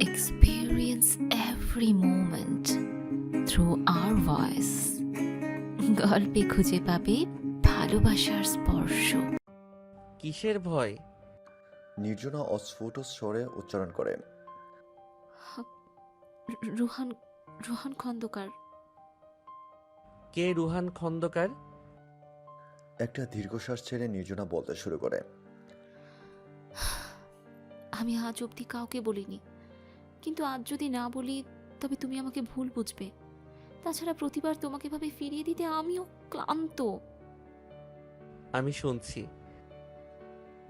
experience every moment through our voice. গল্পে খুঁজে পাবে ভালোবাসার স্পর্শ। কিসের ভয়? নির্জনা অস্ফুট স্বরে উচ্চারণ করে রুহান রুহান খন্দকার। কে রুহান খন্দকার? একটা দীর্ঘশ্বাস ছেড়ে নির্জনা বলতে শুরু করে। আমি আজ অবধি কাউকে বলিনি। কিন্তু আজ যদি না বলি তবে তুমি আমাকে ভুল বুঝবে। তাছাড়া প্রতিবার তোমাকে ভাবে ফিরিয়ে দিতে আমিও ক্লান্ত। আমি শুনছি।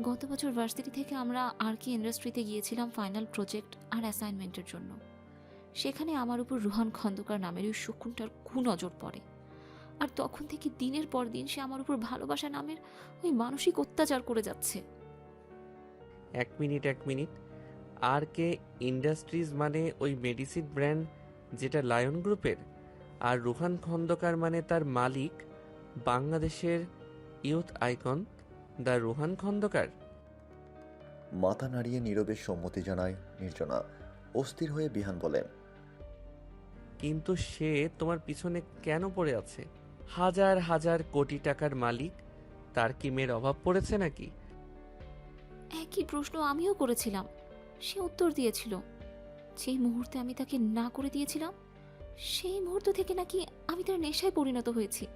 গত বছর ভার্সিটি থেকে আমরা আর কি ইন্ডাস্ট্রিতে গিয়েছিলাম ফাইনাল প্রজেক্ট আর অ্যাসাইনমেন্টের জন্য। সেখানে আমার উপর রুহান খন্দকার নামের ওই শকুনটার কুনজর পড়ে। আর তখন থেকে দিনের পর দিন সে আমার উপর ভালোবাসা নামের ওই মানসিক অত্যাচার করে যাচ্ছে। এক মিনিট এক মিনিট। আর কে ইন্ডাস্ট্রিজ মানে ওই মেডিসিন ব্র্যান্ড যেটা লায়ন গ্রুপের আর রুহান খন্দকার মানে তার মালিক বাংলাদেশের youth icon the Ruhan Khandakar. মাথা নাড়িয়ে নীরবে সম্মতি জানায় নির্জনা। অস্থির হয়ে বিহান বলে কিন্তু সে তোমার পিছনে কেন পড়ে আছে? হাজার হাজার কোটি টাকার মালিক তার কি মেয়ের অভাব পড়েছে নাকি? একই প্রশ্ন আমিও করেছিলাম। সে উত্তর দিয়েছিল, যেই মুহূর্তে আমি তাকে না করে দিয়েছিলাম, সেই মুহূর্ত থেকে নাকি আমি তার নেশায় পরিণত হয়েছি।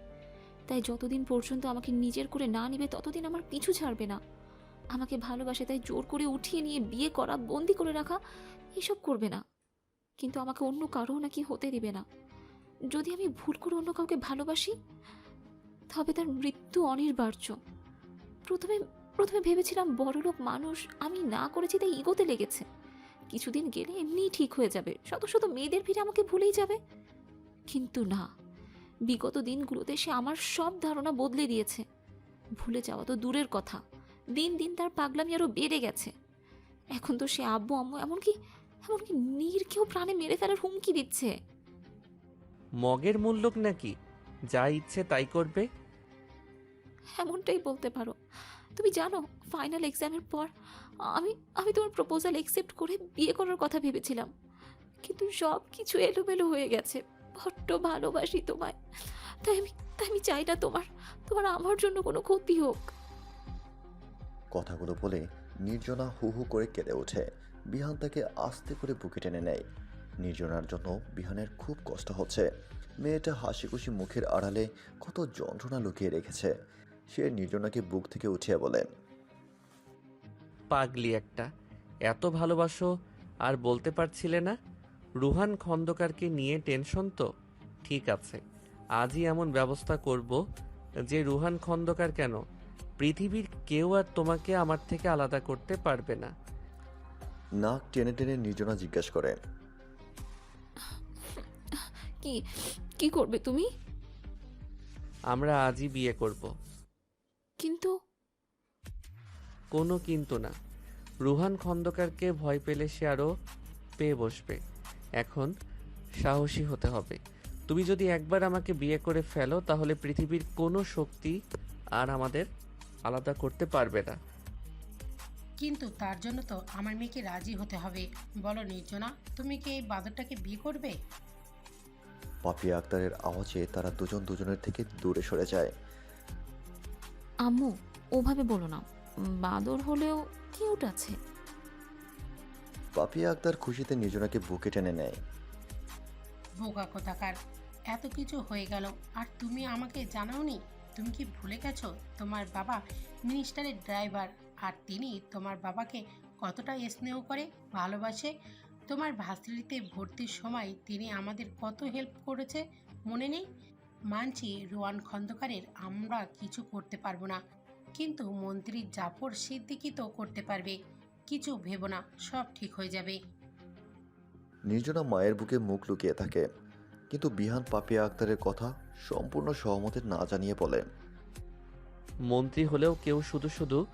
তাই যতদিন পর্যন্ত আমাকে নিজের করে না নিবে, ততদিন আমার পিছু ছাড়বে না। আমাকে ভালোবাসে, তাই জোর করে উঠিয়ে নিয়ে বিয়ে করা, বন্দি করে রাখা, এসব করবে না। কিন্তু আমাকে অন্য কারও নাকি হতে দিবে না। যদি আমি ভুল করে অন্য কাউকে ভালোবাসি, তবে তার মৃত্যু অনিবার্য। প্রথমে প্রথমে ভেবেছিলাম বড়লোক মানুষ আমি না করেছি তাই ইগোতে লেগেছে। কিছুদিন গেলে এমনি ঠিক হয়ে যাবে শত শত মেয়েদের ভিড়ে আমাকে ভুলেই যাবে। কিন্তু না বিগত দিনগুলোতে সে আমার সব ধারণা বদলে দিয়েছে। ভুলে যাওয়া তো দূরের কথা দিন দিন তার পাগলামি আরও বেড়ে গেছে। এখন তো সে আব্বু আম্মু এমনকি এমনকি নীরকেও প্রাণে মেরে ফেলার হুমকি দিচ্ছে। মগের মূল্যক নাকি? যা ইচ্ছে তাই করবে। এমনটাই বলতে পারো। তুমি জানো ফাইনাল এক্সামের পর আমি আমি তোমার প্রপোজাল অ্যাকসেপ্ট করে বিয়ে করার কথা ভেবেছিলাম। কিন্তু সব কিছু এলোমেলো হয়ে গেছে, বড্ড ভালোবাসি তোমায়। তাই আমি তাই আমি চাই না তোমার তোমার আমার জন্য কোনো ক্ষতি হোক। কথাগুলো বলে নির্জনা হু হু করে কেঁদে ওঠে। বিহান তাকে আস্তে করে বুকে টেনে নেয়। নির্জনার জন্য বিহানের খুব কষ্ট হচ্ছে। মেয়েটা হাসি খুশি মুখের আড়ালে কত যন্ত্রণা লুকিয়ে রেখেছে। সে নির্জনাকে বুক থেকে উঠিয়ে বলে পাগলি একটা এত ভালোবাসো আর বলতে পারছিলে না? রুহান খন্দকারকে নিয়ে টেনশন তো? ঠিক আছে আজই এমন ব্যবস্থা করব যে রুহান খন্দকার কেন? পৃথিবীর কেউ আর তোমাকে আমার থেকে আলাদা করতে পারবে না। নাক টেনে টেনে নির্জনা জিজ্ঞেস করে কি কি করবে তুমি? আমরা আজই বিয়ে করব। কিন্তু কোনো কিন্তু না। রুহান খন্দকারকে ভয় পেলে সে আরও পেয়ে বসবে। এখন সাহসী হতে হবে। তুমি যদি একবার আমাকে বিয়ে করে ফেলো তাহলে পৃথিবীর কোনো শক্তি আর আমাদের আলাদা করতে পারবে না। কিন্তু তার জন্য তো আমার মেয়েকে রাজি হতে হবে। বলো নির্জনা তুমি কি এই বাদরটাকে বিয়ে করবে? পাপিয়া আক্তারের আওয়াজে তারা দুজন দুজনের থেকে দূরে সরে যায়। আম্মু ওভাবে বলো না। বাদর হলেও কিউট আছে। পাপিয়া আক্তার খুশিতে নির্জনাকে বুকে টেনে নেয়। বোকা কোথাকার? এত কিছু হয়ে গেল আর তুমি আমাকে জানাওনি? তুমি কি ভুলে গেছো? তোমার বাবা মিনিস্টারের ড্রাইভার আর তিনি তোমার বাবাকে কতটা স্নেহ করে ভালোবাসে? তোমার ভাস্তিতে ভর্তির সময় তিনি আমাদের কত হেল্প করেছে মনে নেই? মানছি রোয়ান খন্দকারের আমরা কিছু করতে পারব না। কিন্তু মন্ত্রী জাফর সিদ্দিকি তো করতে পারবে। কিছু ভেবো না সব ঠিক হয়ে যাবে। নির্জনা মায়ের বুকে মুখ লুকিয়ে থাকে। কিন্তু বিহান পাপিয়া আক্তারের কথা সম্পূর্ণ সহমতের না জানিয়ে বলে মন্ত্রী হলেও কেউ শুধু শুধু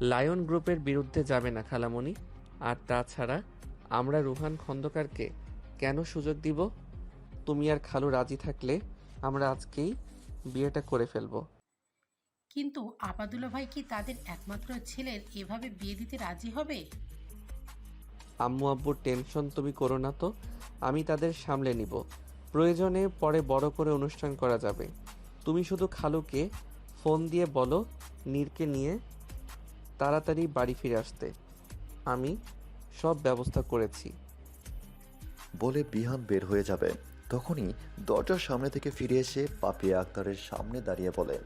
লায়ন গ্রুপের বিরুদ্ধে যাবে না খালামণি। আর তাছাড়া আমরা রুহান খন্দকারকে কেন সুযোগ দিব? তুমি আর খালু রাজি থাকলে আমরা আজকেই বিয়েটা করে ফেলব। কিন্তু আপাদুল্লা ভাই কি তাদের একমাত্র ছেলের এভাবে বিয়ে দিতে রাজি হবে? আম্মু আব্বুর টেনশন তুমি করো না তো। আমি তাদের সামলে নিব। প্রয়োজনে পরে বড় করে অনুষ্ঠান করা যাবে। তুমি শুধু খালুকে ফোন দিয়ে বলো নীরকে নিয়ে তাড়াতাড়ি বাড়ি ফিরে আসতে। আমি সব ব্যবস্থা করেছি। বলে বিহান বের হয়ে যাবে। তখনই দরজার সামনে থেকে ফিরে এসে পাপিয়া আক্তারের সামনে দাঁড়িয়ে বলে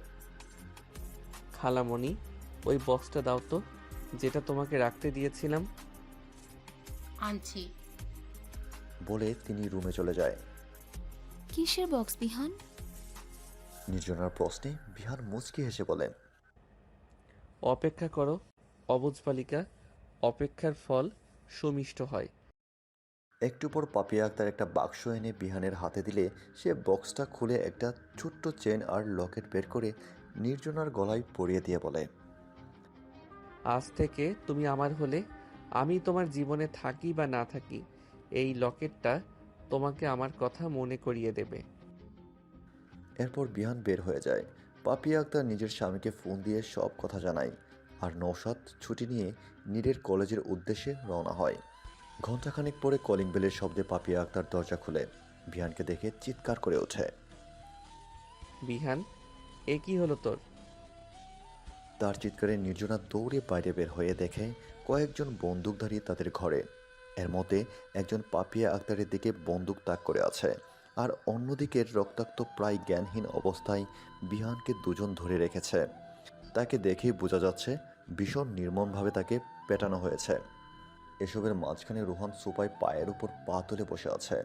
খালামণি ওই বক্সটা দাও তো যেটা তোমাকে রাখতে দিয়েছিলাম। আনছি। বলে তিনি রুমে চলে যায়। কিসের বক্স বিহান? নির্জনার প্রশ্নে বিহান মুচকি হেসে বলে অপেক্ষা করো অবুজ বালিকা অপেক্ষার ফল সুমিষ্ট হয়। একটু পর পাপিয়া আক্তার একটা বাক্স এনে বিহানের হাতে দিলে সে বক্সটা খুলে একটা ছোট্ট চেন আর লকেট বের করে নির্জনার গলায় পরিয়ে দিয়ে বলে আজ থেকে তুমি আমার হলে আমি তোমার জীবনে থাকি বা না থাকি এই লকেটটা তোমাকে আমার কথা মনে করিয়ে দেবে। এরপর বিহান বের হয়ে যায়। পাপিয়া আক্তার নিজের স্বামীকে ফোন দিয়ে সব কথা জানায় আর নৌসাদ ছুটি নিয়ে নীরের কলেজের উদ্দেশ্যে রওনা হয়। ঘণ্টাখানেক পরে কলিং বেলের শব্দে পাপিয়া আক্তার দরজা খুলে বিহানকে দেখে চিৎকার করে ওঠে। বিহান এ কি হলো তোর? তার চিৎকারে নির্জনা দৌড়ে বাইরে বের হয়ে দেখে কয়েকজন বন্দুকধারী তাদের ঘরে। এর মতে একজন পাপিয়া আক্তারের দিকে বন্দুক তাক করে আছে আর অন্যদিকে রক্তাক্ত প্রায় জ্ঞানহীন অবস্থায় বিহানকে দুজন ধরে রেখেছে। তাকে দেখেই বোঝা যাচ্ছে ভীষণ নির্মমভাবে তাকে পেটানো হয়েছে। এসবের মাঝখানে রোহান সুপায় পায়ের উপর পা তুলে বসে আছে।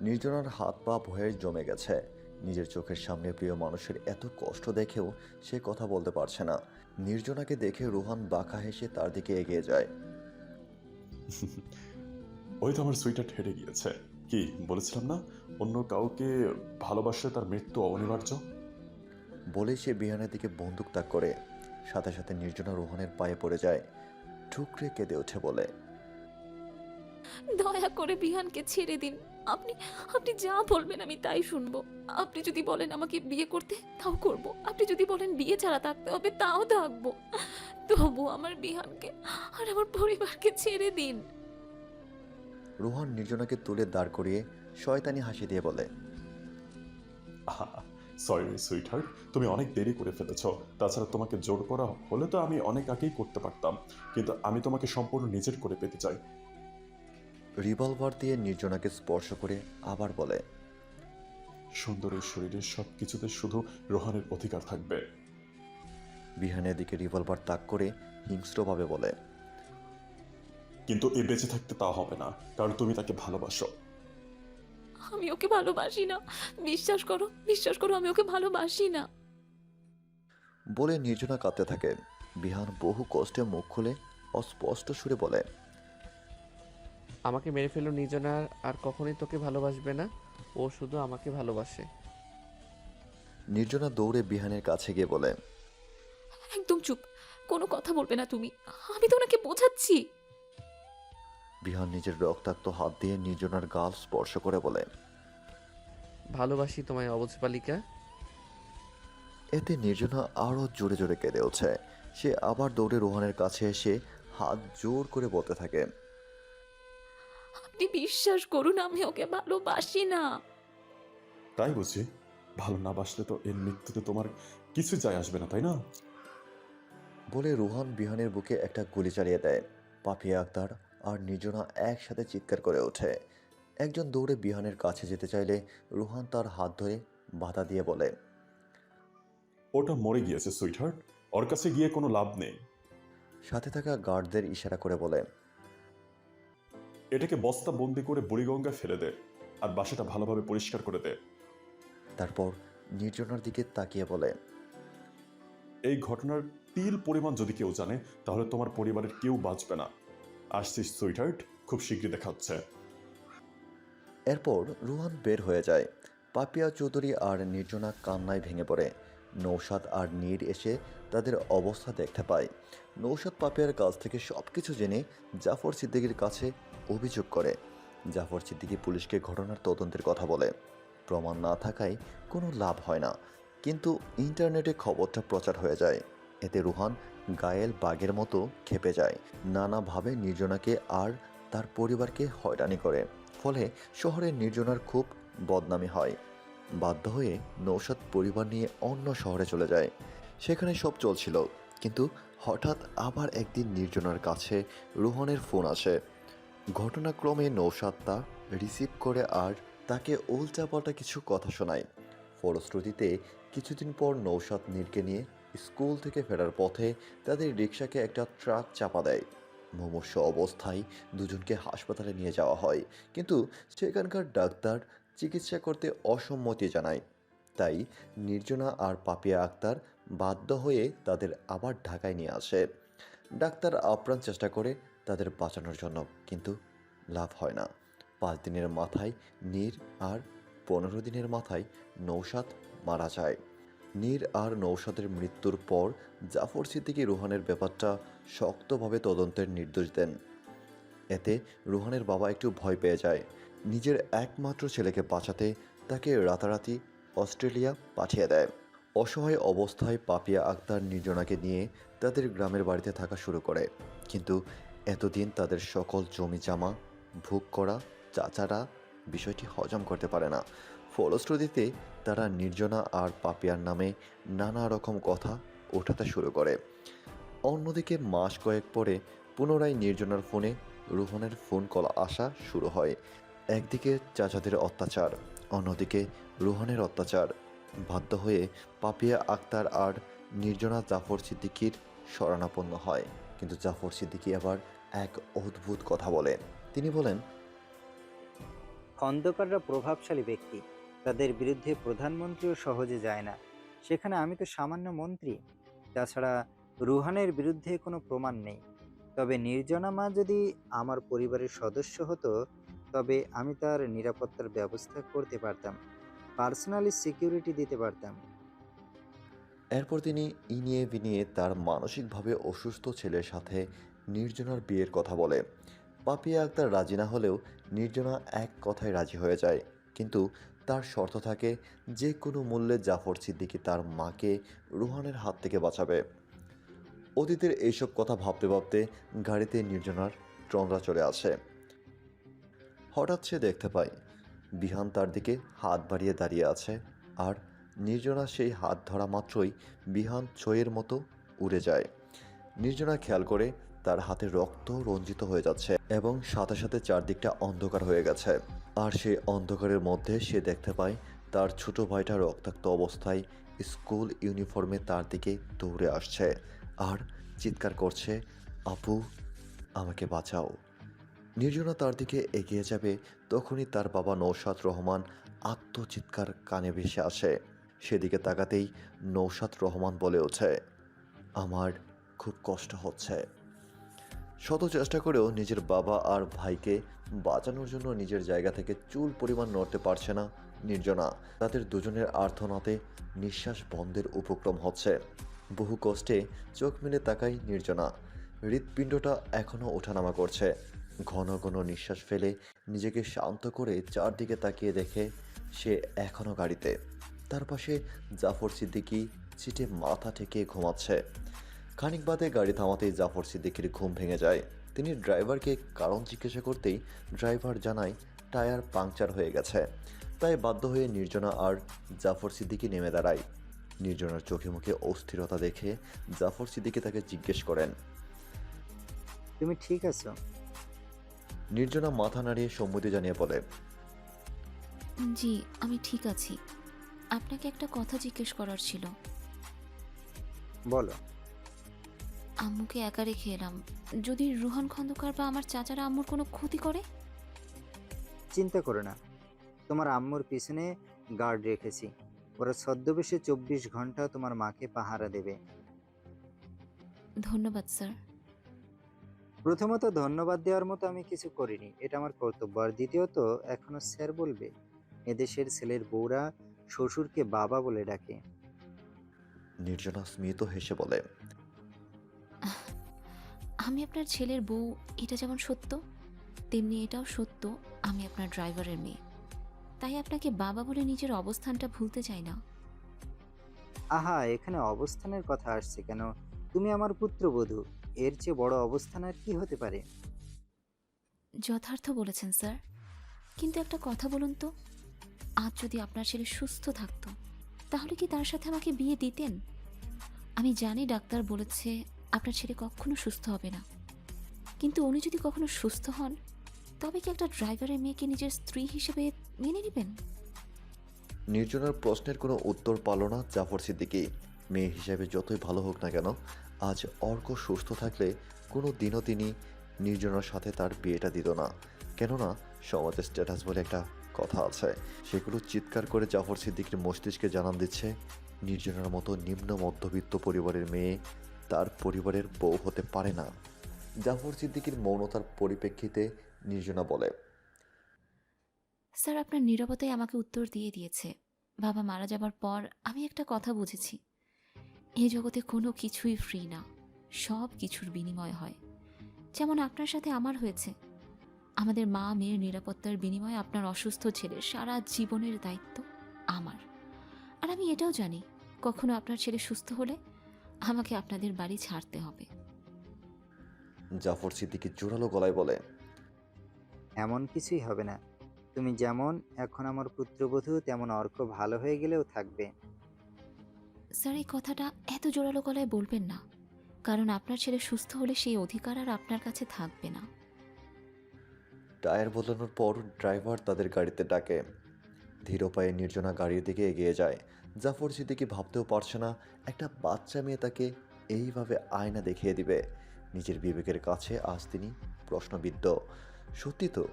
নির্জনার হাত পা ভয়ে জমে গেছে। নিজের চোখের সামনে প্রিয় মানুষের এত কষ্ট দেখেও সে কথা বলতে পারছে না। নির্জনাকে দেখে রোহান বাঁকা হেসে তার দিকে এগিয়ে যায়। ওই তো আমার সুইটার হেরে গিয়েছে। কি বলেছিলাম না? অন্য কাউকে ভালোবাসলে তার মৃত্যু অনিবার্য? বলে সে বিহানের দিকে বন্দুক তাক করে। সাথে সাথে নির্জনা রোহানের পায়ে পড়ে যায়। ঠুকরে কেঁদে ওঠে বলে। দয়া করে বিহানকে ছেড়ে দিন। আপনি আপনি যা বলবেন আমি তাই শুনব। আপনি যদি বলেন আমাকে বিয়ে করতে তাও করব। আপনি যদি বলেন বিয়ে ছাড়া থাকতে হবে তাও থাকব। তবু আমার বিহানকে আর আমার পরিবারকে ছেড়ে দিন। রোহান নির্জনাকে তুলে দাঁড় করিয়ে শয়তানি হাসি দিয়ে বলে সরি সুইটহার্ট তুমি অনেক দেরি করে ফেলেছ। তাছাড়া তোমাকে জোর করা হলে তো আমি অনেক আগেই করতে পারতাম। কিন্তু আমি তোমাকে সম্পূর্ণ নিজের করে পেতে চাই। রিভলভার দিয়ে নির্জনাকে স্পর্শ করে আবার বলে সুন্দরের শরীরের সব কিছুতে শুধু রোহানের অধিকার থাকবে। বিহানের দিকে রিভলভার তাক করে হিংস্রভাবে বলে কিন্তু এ বেঁচে থাকতে তা হবে না কারণ তুমি তাকে ভালোবাসো। আমি ওকে ভালোবাসি না। বিশ্বাস করো বিশ্বাস করো আমি ওকে ভালোবাসি না। বলে নির্জনা কাঁদতে থাকে। বিহান বহু কষ্টে মুখ খুলে অস্পষ্ট সুরে বলে আমাকে মেরে ফেলো নিজনা আর কখনোই তোকে ভালোবাসবে না। ও শুধু আমাকে ভালোবাসে। নির্জনা দৌড়ে বিহানের কাছে গিয়ে বলে একদম চুপ কোনো কথা বলবে না তুমি। আমি তো ওনাকে বোঝাচ্ছি। বিহান নিজের রক্তাক্ত হাত দিয়ে নির্জনার গাল স্পর্শ করে বলে ভালোবাসি তোমায় অবুজ বালিকা। এতে নির্জনা আরও জোরে জোরে কেঁদে ওঠে। সে আবার দৌড়ে রোহানের কাছে এসে হাত জোর করে বলতে থাকে আপনি বিশ্বাস করুন আমি ওকে ভালোবাসি না। তাই বুঝি? ভালো না বাসলে তো এর মৃত্যুতে তোমার কিছু যায় আসবে না তাই না? বলে রোহান বিহানের বুকে একটা গুলি চালিয়ে দেয়। পাপিয়া আক্তার আর নির্জনা একসাথে চিৎকার করে ওঠে। একজন দৌড়ে বিহানের কাছে যেতে চাইলে রোহান তার হাত ধরে বাধা দিয়ে বলে ওটা মরে গিয়েছে সুইটহার্ট ওর কাছে গিয়ে কোনো লাভ নেই। সাথে থাকা গার্ডদের ইশারা করে বলে এটাকে বস্তা বন্দি করে বুড়িগঙ্গা ফেলে দে আর বাসাটা ভালোভাবে পরিষ্কার করে দে। তারপর নির্জনার দিকে তাকিয়ে বলে এই ঘটনার তিল পরিমাণ যদি কেউ জানে তাহলে তোমার পরিবারের কেউ বাঁচবে না। আসছিস সুইটহার্ট খুব শীঘ্রই দেখা হচ্ছে এরপর রোহান বের হয়ে যায়। পাপিয়া চৌধুরী আর নির্জনা কান্নায় ভেঙে পড়ে। নৌসাদ আর নীর এসে তাদের অবস্থা দেখতে পায়। নৌসাদ পাপিয়ার কাছ থেকে সব কিছু জেনে জাফর সিদ্দিকির কাছে অভিযোগ করে। জাফর সিদ্দিকি পুলিশকে ঘটনার তদন্তের কথা বলে। প্রমাণ না থাকায় কোনো লাভ হয় না, কিন্তু ইন্টারনেটে খবরটা প্রচার হয়ে যায়। এতে রুহান গায়েল বাঘের মতো খেপে যায়। নানাভাবে নির্জনাকে আর তার পরিবারকে হয়রানি করে। ফলে শহরের নির্জনার খুব বদনামি হয়। বাধ্য হয়ে নৌসাদ পরিবার নিয়ে অন্য শহরে চলে যায়। সেখানে সব চলছিল, কিন্তু হঠাৎ আবার একদিন নির্জনার কাছে রোহনের ফোন আসে। ঘটনাক্রমে নৌসাদ রিসিভ করে আর তাকে উল্টাপাল্টা কিছু কথা শোনায়। ফলশ্রুতিতে, কিছুদিন পর নৌসাদ নীরকে নিয়ে স্কুল থেকে ফেরার পথে তাদের রিক্সাকে একটা ট্রাক চাপা দেয়। মুমূর্ষ অবস্থায় দুজনকে হাসপাতালে নিয়ে যাওয়া হয়, কিন্তু সেখানকার ডাক্তার চিকিৎসা করতে অসম্মতি জানায়। তাই নির্জনা আর পাপিয়া আক্তার বাধ্য হয়ে তাদের আবার ঢাকায় নিয়ে আসে। ডাক্তার আপ্রাণ চেষ্টা করে তাদের বাঁচানোর জন্য কিন্তু লাভ হয় না। পাঁচ দিনের মাথায় নীর আর পনেরো দিনের মাথায় নৌসাদ মারা যায়। নীর আর নৌসাদের মৃত্যুর পর জাফর সিদ্দিকী রুহানের ব্যাপারটা শক্তভাবে তদন্তের নির্দেশ দেন। এতে রুহানের বাবা একটু ভয় পেয়ে যায়। নিজের একমাত্র ছেলেকে বাঁচাতে তাকে রাতারাতি অস্ট্রেলিয়া পাঠিয়ে দেয়। অসহায় অবস্থায় পাপিয়া আক্তার নির্জনাকে নিয়ে তাদের গ্রামের বাড়িতে থাকা শুরু করে। কিন্তু এতদিন তাদের সকল জমি জামা ভোগ করা, চাচারা বিষয়টি হজম করতে পারে না। ফলশ্রুতিতে তারা নির্জনা আর পাপিয়ার নামে নানা রকম কথা ওঠাতে শুরু করে। অন্যদিকে মাস কয়েক পরে পুনরায় নির্জনার ফোনে রোহনের ফোন কল আসা শুরু হয়। একদিকে চাচাদের অত্যাচার, অন্যদিকে রোহনের অত্যাচার। বাধ্য হয়ে পাপিয়া আক্তার আর নির্জনা জাফর সিদ্দিকির শরণাপন্ন হয়। কিন্তু জাফর সিদ্দিকী আবার এক অদ্ভুত কথা বলেন। তিনি বলেন খন্দকাররা প্রভাবশালী ব্যক্তি তাদের বিরুদ্ধে প্রধানমন্ত্রীও সহজে যায় না। সেখানে আমি তো সামান্য মন্ত্রী। তাছাড়া রুহানের বিরুদ্ধে কোনো প্রমাণ নেই। তবে নির্জনা মা যদি আমার পরিবারের সদস্য হতো তবে আমি তার নিরাপত্তার ব্যবস্থা করতে পারতাম পার্সোনালি সিকিউরিটি দিতে পারতাম। এরপর তিনি ইনিয়ে বিনিয়ে তার মানসিকভাবে অসুস্থ ছেলের সাথে নির্জনার বিয়ের কথা বলে। পাপিয়া আক্তার রাজি না হলেও নির্জনা এক কথায় রাজি হয়ে যায়। কিন্তু তার শর্ত থাকে, যে কোনো মূল্যে জাফর সিদ্দিকী তার মাকে রুহানের হাত থেকে বাঁচাবে। অতীতের এইসব কথা ভাবতে ভাবতে গাড়িতে নির্জনার ট্রনরা চলে আসে। হঠাৎ সে দেখতে পায়, বিহান তার দিকে হাত বাড়িয়ে দাঁড়িয়ে আছে আর নির্জনা সেই হাত ধরা মাত্রই বিহান ছয়ের মতো উড়ে যায়। নির্জনা খেয়াল করে তার হাতে রক্ত রঞ্জিত হয়ে যাচ্ছে এবং সাথে সাথে চারদিকটা অন্ধকার হয়ে গেছে। আর সেই অন্ধকারের মধ্যে সে দেখতে পায়, তার ছোট ভাইটা রক্তাক্ত অবস্থায় স্কুল ইউনিফর্মে তার দিকে দৌড়ে আসছে আর চিৎকার করছে, আপু, আমাকে বাঁচাও। নির্জনা তার দিকে এগিয়ে যাবে, তখনই তার বাবা নৌসাদ রহমান আত্মচিৎকার কানে ভেসে আসে। সেদিকে তাকাতেই নৌসাদ রহমান বলে ওঠে, আমার খুব কষ্ট হচ্ছে। শত চেষ্টা করেও নিজের বাবা আর ভাইকে বাঁচানোর জন্য নিজের জায়গা থেকে চুল পরিমাণ নড়তে পারছে না নির্জনা। তাদের দুজনের আর্থনাতে নিঃশ্বাস বন্ধের উপক্রম হচ্ছে। বহু কষ্টে চোখ মেলে তাকাই নির্জনা। হৃৎপিণ্ডটা এখনও ওঠানামা করছে। ঘন ঘন নিঃশ্বাস ফেলে নিজেকে শান্ত করে চারদিকে তাকিয়ে দেখে সে এখনও গাড়িতে। তার পাশে জাফর সিদ্দিকি সিটে মাথা ঠেকে ঘুমাচ্ছে। খানিক বাদে গাড়ি থামাতেই জাফর সিদ্দিকির ঘুম ভেঙে যায়। তিনি ড্রাইভারকে কারণ জিজ্ঞাসা করতেই ড্রাইভার জানায় টায়ার পাংচার হয়ে গেছে। তাই বাধ্য হয়ে নির্জনা আর জাফর সিদ্দিকি নেমে দাঁড়ায়। নির্জনার চোখে মুখে অস্থিরতা দেখে জাফর সিদ্দিকি তাকে জিজ্ঞেস করেন তুমি ঠিক আছো? নির্জনা মাথা নাড়িয়ে সম্মতি জানিয়ে বলে জি আমি ঠিক আছি। আপনাকে একটা কথা জিজ্ঞেস করার ছিল। বলো। আম্মুকে একা রেখে এলাম। যদি রুহান খন্দকার বা আমার চাচারা আম্মুর কোনো ক্ষতি করে? চিন্তা করো না। তোমার আম্মুর পিছনে গার্ড রেখেছি। ওরা ছদ্মবেশে চব্বিশ ঘণ্টা তোমার মাকে পাহারা দেবে। ধন্যবাদ স্যার। প্রথমত ধন্যবাদ দেওয়ার মতো আমি কিছু করিনি। এটা আমার কর্তব্য। আর দ্বিতীয়ত এখনও স্যার বলবে এদেশের ছেলের বউরা শ্বশুরকে বাবা বলে ডাকে। নির্জনা স্মিত হেসে বলে আমি আপনার ছেলের বউ এটা যেমন সত্য তেমনি এটাও সত্য আমি আপনার ড্রাইভারের মেয়ে। তাই আপনাকে বাবা বলে নিজের অবস্থানটা ভুলতে চাই না। আহা এখানে অবস্থানের কথা আসছে কেন? তুমি আমার পুত্রবধূ এর চেয়ে বড় অবস্থান আর কি হতে পারে? যথার্থ বলেছেন স্যার। কিন্তু একটা কথা বলুন তো আজ যদি আপনার ছেলে সুস্থ থাকতো তাহলে কি তার সাথে আমাকে বিয়ে দিতেন? আমি জানি ডাক্তার বলেছে আপনার ছেলে কখনো সুস্থ হবে না। কিন্তু উনি যদি কখনো সুস্থ হন, তবে কি একটা ড্রাইভারের মেয়েকে নিজের স্ত্রী হিসেবে মেনে নেবেন? নির্জনার প্রশ্নের কোনো উত্তর পালো না জাফর সিদ্দিকী। মেয়ে হিসেবে যতই ভালো হোক না কেন, আজ অর্ক সুস্থ থাকলে কোনো দিনও তিনি নির্জনার সাথে তার বিয়েটা দিত না। কেননা, সমাজের স্ট্যাটাস বলে একটা কথা আছে। সেগুলো চিৎকার করে জাফর সিদ্দিকের মস্তিষ্কে জানান দিচ্ছে, নির্জনার মতো নিম্ন মধ্যবিত্ত পরিবারের মেয়ে তার পরিবারের বউ হতে পারে না। জাফর সিদ্দিকের মৌনতার পরিপ্রেক্ষিতে নির্জনা বলে, স্যার, আপনার নীরবতাই আমাকে উত্তর দিয়ে দিয়েছে। বাবা মারা যাবার পর আমি একটা কথা বুঝেছি। এ জগতে কোনো কিছুই ফ্রি না। সব কিছুর বিনিময় হয়। যেমন আপনার সাথে আমার হয়েছে। আমাদের মা মেয়ের নিরাপত্তার বিনিময়ে আপনার অসুস্থ ছেলের সারা জীবনের দায়িত্ব আমার। আর আমি এটাও জানি, কখনো আপনার ছেলে সুস্থ হলে আমাকে আপনাদের বাড়ি ছাড়তে হবে। জাফর সিদ্দিকী জোরালো গলায় বলে এমন কিছুই হবে না। তুমি যেমন এখন আমার পুত্রবধূ তেমন অর্ক ভালো হয়ে গেলেও থাকবে। স্যার এই কথাটা এত জোরালো গলায় বলবেন না। কারণ আপনার ছেলে সুস্থ হলে সেই অধিকার আর আপনার কাছে থাকবে না। টায়ার বদলানোর পর ড্রাইভার তাদের গাড়িতে ডাকে। ধীর পায়ে নির্জনা গাড়ির দিকে এগিয়ে যায়। জাফর সিদ্দিকি ভাবতেও পারছে না, একটা বাচ্চা মেয়ে তাকে এইভাবে আয়না দেখিয়ে দিবে। নিজের বিবেকের কাছে আজ তিনি প্রশ্নবিদ্ধ। সত্যি তো,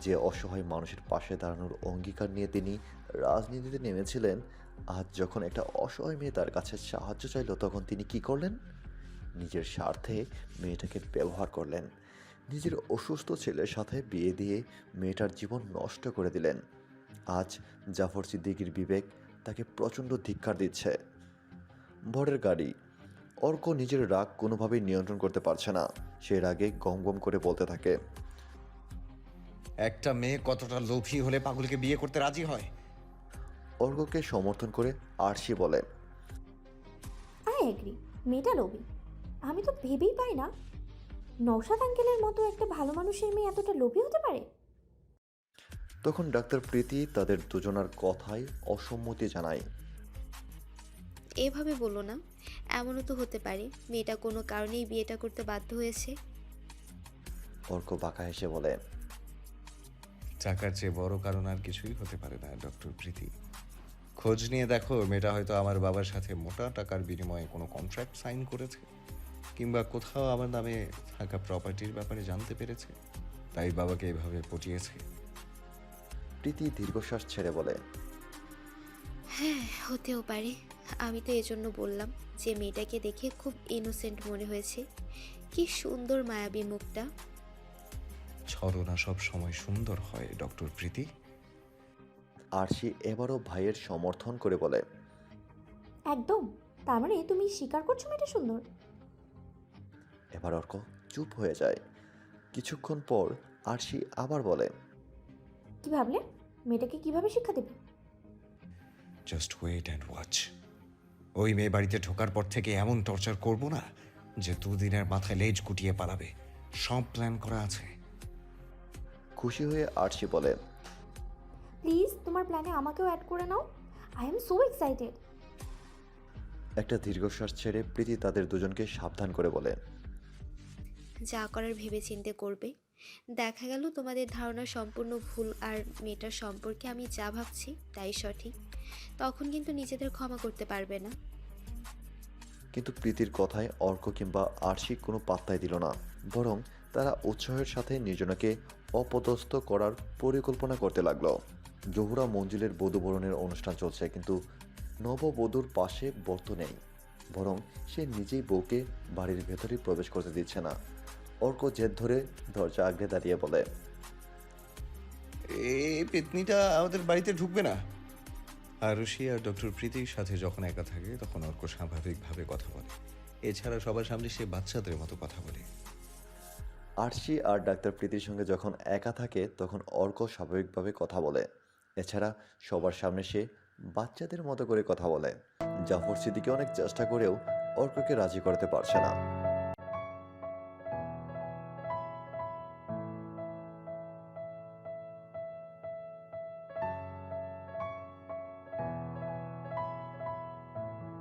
যে অসহায় মানুষের পাশে দাঁড়ানোর অঙ্গীকার নিয়ে তিনি রাজনীতিতে নেমেছিলেন, আজ যখন একটা অসহায় মেয়ে তার কাছে সাহায্য চাইল, তখন তিনি কি করলেন? নিজের স্বার্থে মেয়েটাকে ব্যবহার করলেন। নিজের অসুস্থ ছেলের সাথে বিয়ে দিয়ে মেয়েটার জীবন নষ্ট করে দিলেন। আজ জাফর সিদ্দিকির বিবেক তাকে প্রচণ্ড ধিক্কার দিচ্ছে। বরের গাড়ি। অর্ক নিজের রাগ কোনোভাবেই নিয়ন্ত্রণ করতে পারছে না। সে রাগে গম গম করে বলতে থাকে একটা মেয়ে কতটা লোভী হলে পাগলকে বিয়ে করতে রাজি হয়? অর্ককে সমর্থন করে আরশি বলে আই এগ্রি মেয়েটা লোভী। আমি তো ভেবেই পাই না। নৌসাদ আঙ্কেলের মতো একটা ভালো মানুষের মেয়ে এতটা লোভী হতে পারে? তখন ডাক্তার প্রীতি তাদের দুজনার কথায় অসম্মতি জানায়। এভাবে বলো না এমনও তো হতে পারে মেয়েটা কোনো কারণেই বিয়েটা করতে বাধ্য হয়েছে। অর্ক বাঁকা হেসে বলে টাকার চেয়ে বড় কারণ আর কিছুই হতে পারে না ডক্টর প্রীতি। খোঁজ নিয়ে দেখো মেয়েটা হয়তো আমার বাবার সাথে মোটা টাকার বিনিময়ে কোনো কন্ট্রাক্ট সাইন করেছে কিংবা কোথাও আমার নামে থাকা প্রপার্টির ব্যাপারে জানতে পেরেছে তাই বাবাকে এভাবে পটিয়েছে। প্রীতি দীর্ঘশ্বাস ছেড়ে বলে হ্যাঁ হতেও পারে। আমি তো এজন্য বললাম যে মেয়েটাকে দেখে খুব ইনোসেন্ট মনে হয়েছে। কি সুন্দর মায়াবী মুখটা। ছলনা সব সময় সুন্দর হয় ডক্টর প্রীতি। আর আরশি এবারও ভাইয়ের সমর্থন করে বলে একদম। তার মানে তুমি স্বীকার করছ মেয়েটা সুন্দর? এবার অর্ক চুপ হয়ে যায়। কিছুক্ষণ পর আরশি আবার বলে কি ভাবলে? মেয়েটাকে কীভাবে শিক্ষা দেবে? জাস্ট ওয়েট অ্যান্ড ওয়াচ ওই মেয়ে বাড়িতে ঢোকার পর থেকে এমন টর্চার করব না যে দুদিনের মাথায় লেজ গুটিয়ে পালাবে। সব প্ল্যান করা আছে। খুশি হয়ে আরশি বলে প্লিজ তোমার প্ল্যানে আমাকেও অ্যাড করে নাও। আই এম সো এক্সাইটেড একটা দীর্ঘশ্বাস ছেড়ে প্রীতি তাদের দুজনকে সাবধান করে বলে যা করার ভেবে চিন্তে করবে। দেখা গেল তোমাদের ধারণা সম্পূর্ণ ভুল আর মেয়েটার সম্পর্কে আমি যা ভাবছি তাই সঠিক। তখন কিন্তু নিজেদের ক্ষমা করতে পারবে না। কিন্তু প্রীতির কথায় অর্ক কিংবা আর্শিক কোনো পাত্তাই দিল না। বরং তারা উৎসাহের সাথে নিজনাকে অপদস্থ করার পরিকল্পনা করতে লাগল। জহুরা মঞ্জিলের বধূবরণের অনুষ্ঠান চলছে কিন্তু নববধূর পাশে বর্ত নেই। বরং সে নিজেই বউকে বাড়ির ভেতরেই প্রবেশ করতে দিচ্ছে না। অর্ক জেদ ধরে দরজা আগলে দাঁড়িয়ে বলে এই পেতনিটা আমাদের বাড়িতে ঢুকবে না? আরুষি আর ডক্টর প্রীতির সাথে যখন একা থাকে তখন অর্ক স্বাভাবিকভাবে কথা বলে। এছাড়া সবার সামনে সে বাচ্চাদের মতো কথা বলে। আরশি আর ডাক্তার প্রীতির সঙ্গে যখন একা থাকে তখন অর্ক স্বাভাবিকভাবে কথা বলে। এছাড়া সবার সামনে সে বাচ্চাদের মতো করে কথা বলে জাফর সিদ্দিকে অনেক চেষ্টা করেও অর্ককে রাজি করতে পারছে না।